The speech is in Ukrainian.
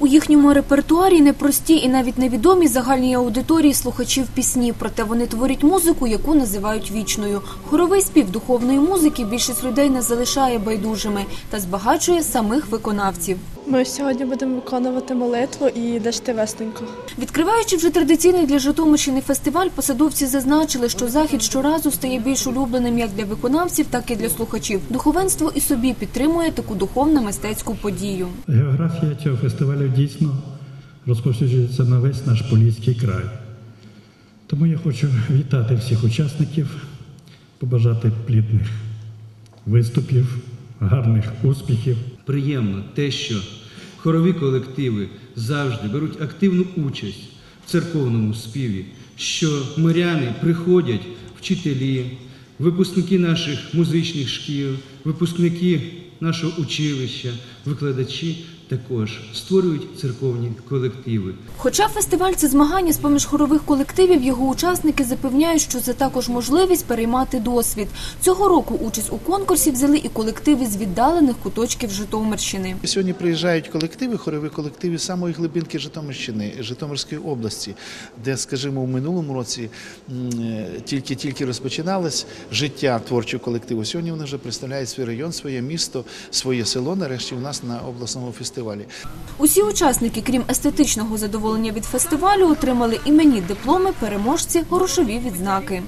У їхньому репертуарі непрості і навіть невідомі загальній аудиторії слухачів пісні, проте вони творять музику, яку називають вічною. Хоровий спів духовної музики більшість людей не залишає байдужими та збагачує самих виконавців. Ми сьогодні будемо виконувати молитву і дашти вестенько. Відкриваючи вже традиційний для Житомирщини фестиваль, посадовці зазначили, що захід щоразу стає більш улюбленим як для виконавців, так і для слухачів. Духовенство і собі підтримує таку духовно-мистецьку подію. Географія цього фестивалю дійсно розповсюджується на весь наш Поліський край. Тому я хочу вітати всіх учасників, побажати плідних виступів, гарних успіхів. Приємно те, що хорові колективи завжди беруть активну участь в церковному співі, що миряни приходять, вчителі, випускники наших музичних шкіл, випускники нашого училища, викладачі також створюють церковні колективи. Хоча фестиваль це змагання з поміж хорових колективів, його учасники запевняють, що це також можливість переймати досвід. Цього року участь у конкурсі взяли і колективи з віддалених куточків Житомирщини. Сьогодні приїжджають колективи, хорові колективи з самої глибинки Житомирщини, Житомирської області, де, скажімо, у минулому році е, тільки-тільки розпочиналось життя творчого колективу. Сьогодні вони вже представляють свій район, своє місто, своє село. Нарешті у нас на обласному фестивалі. Усі учасники, крім естетичного задоволення від фестивалю, отримали іменні дипломи, переможці, грошові відзнаки.